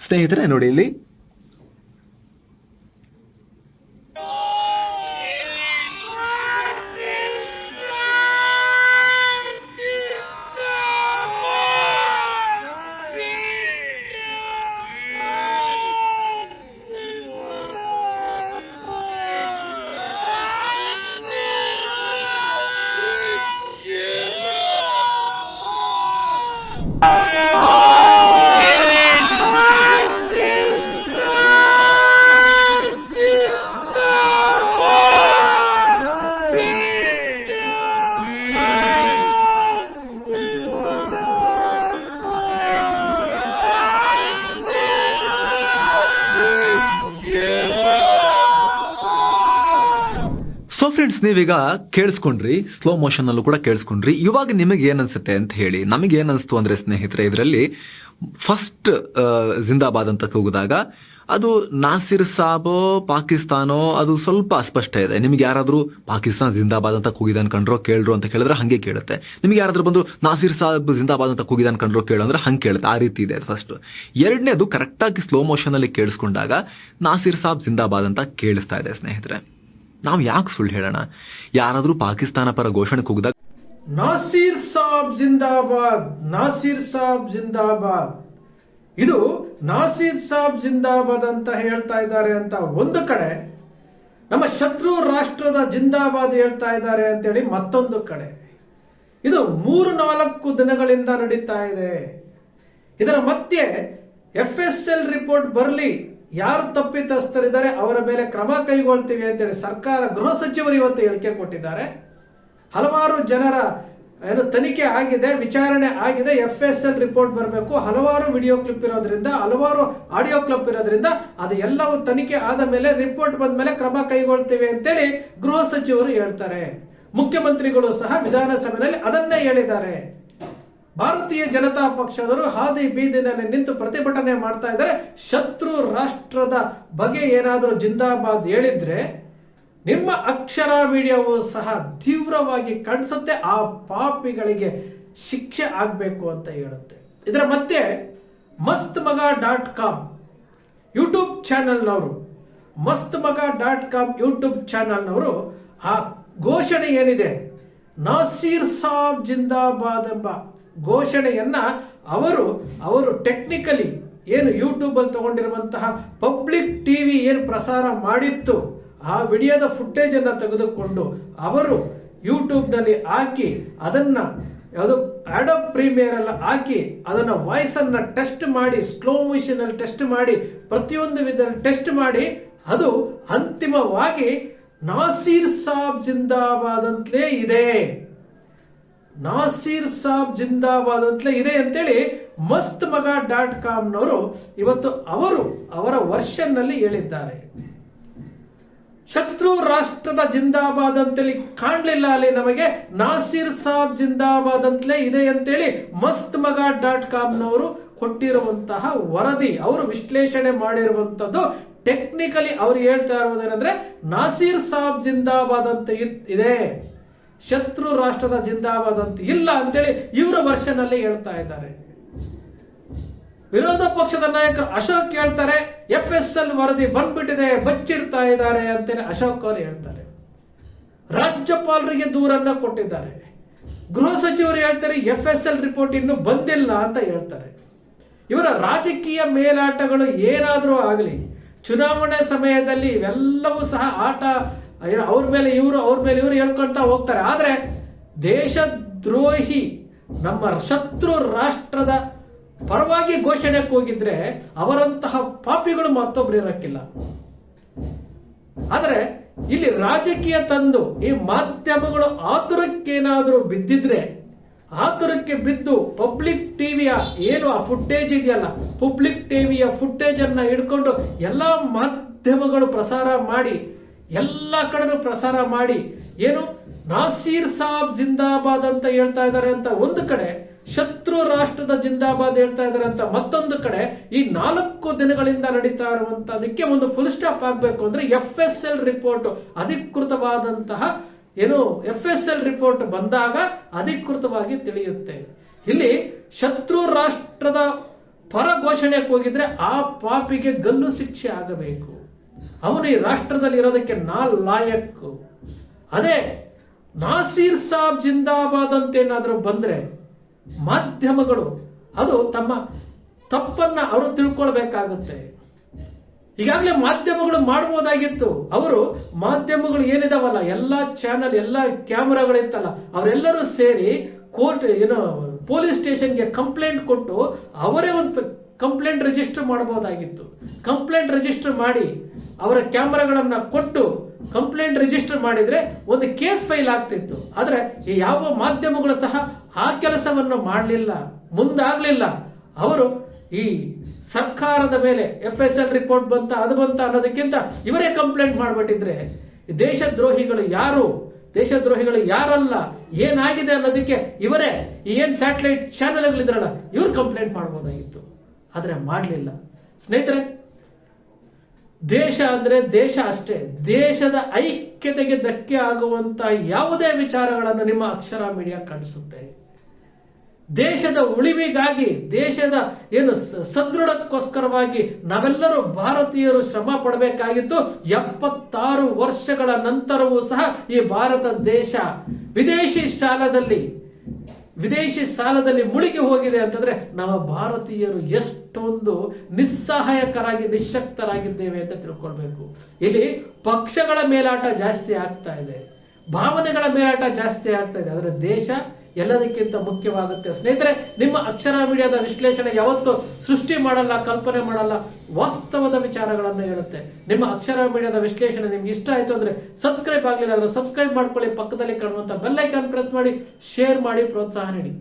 ಸ್ನೇಹಿತರೆ ನೋಡಿ ಇಲ್ಲಿ ಸೊ ಫ್ರೆಂಡ್ಸ್ ನೀವೀಗ ಕೇಳಿಸ್ಕೊಂಡ್ರಿ ಸ್ಲೋ ಮೋಷನ್ ಅಲ್ಲೂ ಕೂಡ ಕೇಳಿಸ್ಕೊಂಡ್ರಿ. ಇವಾಗ ನಿಮಗೆ ಏನ್ ಅನ್ಸುತ್ತೆ ಅಂತ ಹೇಳಿ, ನಮಗೆ ಏನ್ ಅನ್ಸ್ತು ಅಂದ್ರೆ ಸ್ನೇಹಿತರೆ, ಇದರಲ್ಲಿ ಫಸ್ಟ್ ಜಿಂದಾಬಾದ್ ಅಂತ ಕೂಗಿದಾಗ ಅದು ನಾಸಿರ್ ಸಾಬ್, ಪಾಕಿಸ್ತಾನೋ, ಅದು ಸ್ವಲ್ಪ ಅಸ್ಪಷ್ಟ ಇದೆ. ನಿಮ್ಗೆ ಯಾರಾದ್ರೂ ಪಾಕಿಸ್ತಾನ ಜಿಂದಾಬಾದ್ ಅಂತ ಕೂಗಿದ ಕಂಡ್ರೋ ಕೇಳ್ರು ಅಂತ ಕೇಳಿದ್ರೆ ಹಂಗೆ ಕೇಳುತ್ತೆ. ನಿಮ್ಗೆ ಯಾರಾದ್ರೂ ಬಂದು ನಾಸಿರ್ ಸಾಬ್ ಜಿಂದಾಬಾದ್ ಅಂತ ಕೂಗಿದ ಕಂಡ್ರೋ ಕೇಳು ಅಂದ್ರೆ ಹಂಗೆ ಕೇಳುತ್ತೆ. ಆ ರೀತಿ ಇದೆ ಫಸ್ಟ್ ಎರಡನೇದು ಕರೆಕ್ಟಾಗಿ ಸ್ಲೋ ಮೋಷನ್ ಅಲ್ಲಿ ಕೇಳಿಸ್ಕೊಂಡಾಗ ನಾಸಿರ್ ಸಾಬ್ ಜಿಂದಾಬಾದ್ ಅಂತ ಕೇಳಿಸ್ತಾ ಇದೆ ಸ್ನೇಹಿತರೆ. ನಾವು ಯಾಕೆ ಸುಳ್ಳು ಹೇಳೋಣ? ಯಾರಾದರೂ ಪಾಕಿಸ್ತಾನ ಪರ ಘೋಷಣೆ ಕೂಗಿದಾಗ ನಾಸೀರ್ ಸಾಬ್ ಜಿಂದಾಬಾದ್, ನಾಸೀರ್ ಸಾಬ್ ಜಿಂದಾಬಾದ್. ಇದು ನಾಸೀರ್ ಸಾಬ್ ಜಿಂದಾಬಾದ್ ಅಂತ ಹೇಳ್ತಾ ಇದ್ದಾರೆ ಅಂತ ಒಂದು ಕಡೆ, ನಮ್ಮ ಶತ್ರು ರಾಷ್ಟ್ರದ ಜಿಂದಾಬಾದ್ ಹೇಳ್ತಾ ಇದ್ದಾರೆ ಅಂತೇಳಿ ಮತ್ತೊಂದು ಕಡೆ. ಇದು ಮೂರು ನಾಲ್ಕು ದಿನಗಳಿಂದ ನಡೀತಾ ಇದೆ. ಇದರ ಮಧ್ಯೆ ಎಫ್ ಎಸ್ ಎಲ್ ರಿಪೋರ್ಟ್ ಬರಲಿ. ಯಾರು ತಪ್ಪಿತಸ್ಥರಿದ್ದಾರೆ ಅವರ ಮೇಲೆ ಕ್ರಮ ಕೈಗೊಳ್ತೀವಿ ಅಂತೇಳಿ ಸರ್ಕಾರ ಗೃಹ ಸಚಿವರು ಇವತ್ತು ಹೇಳಿಕೆ ಕೊಟ್ಟಿದ್ದಾರೆ. ಹಲವಾರು ಜನರ, ಏನು, ತನಿಖೆ ಆಗಿದೆ, ವಿಚಾರಣೆ ಆಗಿದೆ ಎಫ್ ಎಸ್ ಎಲ್ ರಿಪೋರ್ಟ್ ಬರಬೇಕು, ಹಲವಾರು ವಿಡಿಯೋ ಕ್ಲಿಪ್ ಇರೋದ್ರಿಂದ, ಹಲವಾರು ಆಡಿಯೋ ಕ್ಲಿಪ್ ಇರೋದ್ರಿಂದ ಅದು ಎಲ್ಲವೂ ತನಿಖೆ ಆದ ಮೇಲೆ ರಿಪೋರ್ಟ್ ಬಂದ ಮೇಲೆ ಕ್ರಮ ಕೈಗೊಳ್ತೀವಿ ಅಂತೇಳಿ ಗೃಹ ಸಚಿವರು ಹೇಳ್ತಾರೆ. ಮುಖ್ಯಮಂತ್ರಿಗಳು ಸಹ ವಿಧಾನಸಭೆಯಲ್ಲಿ ಅದನ್ನೇ ಹೇಳಿದ್ದಾರೆ. ಭಾರತೀಯ ಜನತಾ ಪಕ್ಷದವರು ಹಾದಿ ಬೀದಿನಲ್ಲಿ ನಿಂತು ಪ್ರತಿಭಟನೆ ಮಾಡ್ತಾ ಇದ್ದಾರೆ. ಶತ್ರು ರಾಷ್ಟ್ರದ ಬಗ್ಗೆ ಏನಾದರೂ ಜಿಂದಾಬಾದ್ ಹೇಳಿದ್ರೆ ನಿಮ್ಮ ಅಕ್ಷರ ಮೀಡಿಯಾವು ಸಹ ತೀವ್ರವಾಗಿ ಕಾಣಿಸುತ್ತೆ. ಆ ಪಾಪಿಗಳಿಗೆ ಶಿಕ್ಷೆ ಆಗಬೇಕು ಅಂತ ಹೇಳುತ್ತೆ. ಇದರ ಮಧ್ಯೆ ಮಸ್ತ್ ಮಗ ಡಾಟ್ ಕಾಮ್ ಯೂಟ್ಯೂಬ್ ಚಾನಲ್ನವರು ಮಸ್ತ್ ಮಗ ಡಾಟ್ ಕಾಮ್ ಯೂಟ್ಯೂಬ್ ಚಾನಲ್ನವರು ಆ ಘೋಷಣೆ ಏನಿದೆ? ನಾಸೀರ್ ಸಾಬ್ ಜಿಂದಾಬಾದ್ ಎಂಬ ಘೋಷಣೆಯನ್ನ ಅವರು ಅವರು ಟೆಕ್ನಿಕಲಿ ಏನು ಯೂಟ್ಯೂಬಲ್ಲಿ ತಗೊಂಡಿರುವಂತಹ ಪಬ್ಲಿಕ್ ಟಿವಿ ಏನು ಪ್ರಸಾರ ಮಾಡಿತ್ತು, ಆ ವಿಡಿಯೋದ ಫುಟೇಜ್ ಅನ್ನ ತೆಗೆದುಕೊಂಡು ಅವರು ಯೂಟ್ಯೂಬ್ನಲ್ಲಿ ಹಾಕಿ ಅದನ್ನ ಯಾವುದು ಆಡೋ ಪ್ರೀಮಿಯರ್ ಎಲ್ಲ ಹಾಕಿ ಅದನ್ನ ವಾಯ್ಸನ್ನು ಟೆಸ್ಟ್ ಮಾಡಿ ಸ್ಲೋ ಮೋಷನ್ ಅಲ್ಲಿ ಟೆಸ್ಟ್ ಮಾಡಿ, ಪ್ರತಿಯೊಂದು ವಿಧದಲ್ಲಿ ಟೆಸ್ಟ್ ಮಾಡಿ, ಅದು ಅಂತಿಮವಾಗಿ ನಾಸೀರ್ ಸಾಬ್ ಜಿಂದಾಬಾದ್ ಅಂತಲೇ ಇದೆ. ನಾಸೀರ್ ಸಾಬ್ ಜಿಂದಾಬಾದ್ ಅಂತಲೇ ಇದೆ ಅಂತೇಳಿ ಮಸ್ತ್ ಮಗ ಡಾಟ್ ಕಾಮ್ನವರು ಇವತ್ತು ಅವರು ಅವರ ವರ್ಷನ್ನಲ್ಲಿ ಹೇಳಿದ್ದಾರೆ. ಶತ್ರು ರಾಷ್ಟ್ರದ ಜಿಂದಾಬಾದ್ ಅಂತೇಳಿ ಕಾಣಲಿಲ್ಲ ಅಲ್ಲಿ ನಮಗೆ, ನಾಸೀರ್ ಸಾಬ್ ಜಿಂದಾಬಾದ್ ಅಂತಲೇ ಇದೆ ಅಂತೇಳಿ ಮಸ್ತ್ ಮಗ ಡಾಟ್ ಕಾಮ್ನವರು ಕೊಟ್ಟಿರುವಂತಹ ವರದಿ, ಅವರು ವಿಶ್ಲೇಷಣೆ ಮಾಡಿರುವಂತದ್ದು ಟೆಕ್ನಿಕಲಿ ಅವ್ರು ಹೇಳ್ತಾ ಇರೋದೇನೆಂದ್ರೆ ನಾಸೀರ್ ಸಾಬ್ ಜಿಂದಾಬಾದ್ ಅಂತ ಇದೆ. ಶತ್ರು ರಾಷ್ಟ್ರದ ಜಿಂದಾಬಾದ್ ಅಂತ ಇಲ್ಲ ಅಂತೇಳಿ ಇವರ ವರ್ಷನ್ ಅಲ್ಲಿ ಹೇಳ್ತಾ ಇದ್ದಾರೆ. ವಿರೋಧ ಪಕ್ಷದ ನಾಯಕರು ಅಶೋಕ್ ಹೇಳ್ತಾರೆ ಎಫ್ ಎಸ್ ಎಲ್ ವರದಿ ಬಂದ್ಬಿಟ್ಟಿದೆ, ಬಚ್ಚಿಡ್ತಾ ಇದ್ದಾರೆ ಅಂತೇಳಿ ಅಶೋಕ್ ಅವರು ಹೇಳ್ತಾರೆ. ರಾಜ್ಯಪಾಲರಿಗೆ ದೂರನ್ನ ಕೊಟ್ಟಿದ್ದಾರೆ. ಗೃಹ ಸಚಿವರು ಹೇಳ್ತಾರೆ ಎಫ್ ಎಸ್ ಎಲ್ ರಿಪೋರ್ಟ್ ಇನ್ನು ಬಂದಿಲ್ಲ ಅಂತ ಹೇಳ್ತಾರೆ. ಇವರ ರಾಜಕೀಯ ಮೇಲಾಟಗಳು ಏನಾದರೂ ಆಗಲಿ, ಚುನಾವಣೆ ಸಮಯದಲ್ಲಿ ಇವೆಲ್ಲವೂ ಸಹ ಆಟ ಅವ್ರ ಮೇಲೆ ಇವರು, ಅವ್ರ ಮೇಲೆ ಇವರು ಹೇಳ್ಕೊಳ್ತಾ ಹೋಗ್ತಾರೆ. ಆದರೆ ದೇಶದ್ರೋಹಿ ನಮ್ಮ ಶತ್ರು ರಾಷ್ಟ್ರದ ಪರವಾಗಿ ಘೋಷಣೆ ಹೋಗಿದ್ರೆ ಅವರಂತಹ ಪಾಪಿಗಳು ಮತ್ತೊಬ್ರು ಇರಕ್ಕಿಲ್ಲ. ಆದರೆ ಇಲ್ಲಿ ರಾಜಕೀಯ ತಂದು ಈ ಮಾಧ್ಯಮಗಳು ಆತುರಕ್ಕೇನಾದರೂ ಬಿದ್ದಿದ್ರೆ, ಆತುರಕ್ಕೆ ಬಿದ್ದು ಪಬ್ಲಿಕ್ ಟಿವಿಯ ಏನು ಆ ಫುಟೇಜ್ ಇದೆಯಲ್ಲ, ಪಬ್ಲಿಕ್ ಟಿವಿಯ ಫುಟೇಜ್ ಅನ್ನ ಹಿಡ್ಕೊಂಡು ಎಲ್ಲ ಮಾಧ್ಯಮಗಳು ಪ್ರಸಾರ ಮಾಡಿ ಎಲ್ಲ ಕಡೆನೂ ಪ್ರಸಾರ ಮಾಡಿ ಏನು ನಾಸೀರ್ ಸಾಬ್ ಜಿಂದಾಬಾದ್ ಅಂತ ಹೇಳ್ತಾ ಇದ್ದಾರೆ ಅಂತ ಒಂದು ಕಡೆ, ಶತ್ರು ರಾಷ್ಟ್ರದ ಜಿಂದಾಬಾದ್ ಹೇಳ್ತಾ ಇದ್ದಾರೆ ಅಂತ ಮತ್ತೊಂದು ಕಡೆ, ಈ ನಾಲ್ಕು ದಿನಗಳಿಂದ ನಡೀತಾ ಇರುವಂತದಕ್ಕೆ ಒಂದು ಫುಲ್ ಸ್ಟಾಪ್ ಆಗಬೇಕು ಅಂದ್ರೆ ಎಫ್ ಎಸ್ ಎಲ್ ರಿಪೋರ್ಟ್ ಅಧಿಕೃತವಾದಂತಹ ಏನು ಎಫ್ ಎಸ್ ಎಲ್ ರಿಪೋರ್ಟ್ ಬಂದಾಗ ಅಧಿಕೃತವಾಗಿ ತಿಳಿಯುತ್ತೆ ಇಲ್ಲಿ ಶತ್ರು ರಾಷ್ಟ್ರದ ಪರ ಘೋಷಣೆಗೆ ಹೋಗಿದ್ರೆ ಆ ಪಾಪಿಗೆ ಗಲ್ಲು ಶಿಕ್ಷೆ ಆಗಬೇಕು. ಅವನು ಈ ರಾಷ್ಟ್ರದಲ್ಲಿ ಇರೋದಕ್ಕೆ ನಾ ಲಾಯಕ್ಕು ಅದೇ ನಾಸೀರ್ ಸಾಬ್ ಜಿಂದಾಬಾದ್ ಅಂತ ಏನಾದರೂ ಬಂದ್ರೆ ಮಾಧ್ಯಮಗಳು ಅದು ತಮ್ಮ ತಪ್ಪನ್ನ ಅವರು ತಿಳ್ಕೊಳ್ಬೇಕಾಗುತ್ತೆ. ಈಗಾಗಲೇ ಮಾಧ್ಯಮಗಳು ಮಾಡ್ಬೋದಾಗಿತ್ತು. ಅವರು ಮಾಧ್ಯಮಗಳು ಏನಿದಾವಲ್ಲ, ಎಲ್ಲ ಚಾನಲ್, ಎಲ್ಲ ಕ್ಯಾಮ್ರಾಗಳಿತ್ತಲ್ಲ, ಅವರೆಲ್ಲರೂ ಸೇರಿ ಕೋರ್ಟ್, ಏನು, ಪೊಲೀಸ್ ಸ್ಟೇಷನ್ಗೆ ಕಂಪ್ಲೇಂಟ್ ಕೊಟ್ಟು ಅವರೇ ಒಂದು ಕಂಪ್ಲೇಂಟ್ ರಿಜಿಸ್ಟರ್ ಮಾಡಬಹುದಾಗಿತ್ತು. ಕಂಪ್ಲೇಂಟ್ ರಿಜಿಸ್ಟರ್ ಮಾಡಿ ಅವರ ಕ್ಯಾಮ್ರಾಗಳನ್ನು ಕೊಟ್ಟು ಕಂಪ್ಲೇಂಟ್ ರಿಜಿಸ್ಟರ್ ಮಾಡಿದ್ರೆ ಒಂದು ಕೇಸ್ ಫೈಲ್ ಆಗ್ತಿತ್ತು. ಆದರೆ ಈ ಯಾವ ಮಾಧ್ಯಮಗಳು ಸಹ ಆ ಕೆಲಸವನ್ನು ಮಾಡಲಿಲ್ಲ, ಮುಂದಾಗಲಿಲ್ಲ. ಅವರು ಈ ಸರ್ಕಾರದ ಮೇಲೆ ಎಫ್ ಎಸ್ ಎಲ್ ರಿಪೋರ್ಟ್ ಬಂತ, ಅದು ಬಂತ ಅನ್ನೋದಕ್ಕಿಂತ ಇವರೇ ಕಂಪ್ಲೇಂಟ್ ಮಾಡಿಬಿಟ್ಟಿದ್ರೆ ದೇಶದ್ರೋಹಿಗಳು ಯಾರು? ದೇಶದ್ರೋಹಿಗಳು ಯಾರಲ್ಲ? ಏನಾಗಿದೆ ಅನ್ನೋದಕ್ಕೆ ಇವರೇ ಏನು ಸ್ಯಾಟಲೈಟ್ ಚಾನೆಲ್ಗಳಿದ್ರಲ್ಲ ಇವ್ರು ಕಂಪ್ಲೇಂಟ್ ಮಾಡ್ಬೋದಾಗಿತ್ತು. ಆದ್ರೆ ಮಾಡಲಿಲ್ಲ. ಸ್ನೇಹಿತರೆ, ದೇಶ ಅಂದರೆ ದೇಶ ಅಷ್ಟೇ. ದೇಶದ ಐಕ್ಯತೆಗೆ ಧಕ್ಕೆ ಆಗುವಂತ ಯಾವುದೇ ವಿಚಾರಗಳನ್ನು ನಿಮ್ಮ ಅಕ್ಷರ ಮೀಡಿಯಾ ಕಾಣಿಸುತ್ತೆ. ದೇಶದ ಉಳಿವಿಗಾಗಿ, ದೇಶದ ಏನು ಸದೃಢಕ್ಕೋಸ್ಕರವಾಗಿ ನಾವೆಲ್ಲರೂ ಭಾರತೀಯರು ಶ್ರಮ ಪಡಬೇಕಾಗಿತ್ತು. ಎಪ್ಪತ್ತಾರು ವರ್ಷಗಳ ನಂತರವೂ ಸಹ ಈ ಭಾರತ ದೇಶ ವಿದೇಶಿ ಸಾಲದಲ್ಲಿ ವಿದೇಶಿ ಸಾಲದಲ್ಲಿ ಮುಳುಗಿ ಹೋಗಿದೆ ಅಂತಂದ್ರೆ ನಾವು ಭಾರತೀಯರು ಎಷ್ಟೊಂದು ನಿಸ್ಸಹಾಯಕರಾಗಿ, ನಿಶಕ್ತರಾಗಿದ್ದೇವೆ ಅಂತ ತಿಳ್ಕೊಳ್ಬೇಕು. ಇಲ್ಲಿ ಪಕ್ಷಗಳ ಮೇಲಾಟ ಜಾಸ್ತಿ ಆಗ್ತಾ ಇದೆ. ಭಾವನೆಗಳ ಮೇಲಾಟ ಜಾಸ್ತಿ ಆಗ್ತಾ ಇದೆ. ಆದರೆ ದೇಶ ಎಲ್ಲದಕ್ಕಿಂತ ಮುಖ್ಯವಾಗುತ್ತೆ. ಸ್ನೇಹಿತರೆ, ನಿಮ್ಮ ಅಕ್ಷರ ಮೀಡಿಯಾದ ವಿಶ್ಲೇಷಣೆ ಯಾವತ್ತು ಸೃಷ್ಟಿ ಮಾಡಲ್ಲ, ಕಲ್ಪನೆ ಮಾಡಲ್ಲ, ವಾಸ್ತವದ ವಿಚಾರಗಳನ್ನು ಹೇಳುತ್ತೆ. ನಿಮ್ಮ ಅಕ್ಷರ ಮೀಡಿಯಾದ ವಿಶ್ಲೇಷಣೆ ನಿಮ್ಗೆ ಇಷ್ಟ ಆಯ್ತು ಅಂದ್ರೆ ಸಬ್ಸ್ಕ್ರೈಬ್ ಆಗಲಿಲ್ಲ ಅಂದರೆ ಸಬ್ಸ್ಕ್ರೈಬ್ ಮಾಡ್ಕೊಳ್ಳಿ. ಪಕ್ಕದಲ್ಲಿ ಕಾಣುವಂತ ಬೆಲ್ಲೈಕನ್ ಪ್ರೆಸ್ ಮಾಡಿ, ಶೇರ್ ಮಾಡಿ, ಪ್ರೋತ್ಸಾಹ ನೀಡಿ.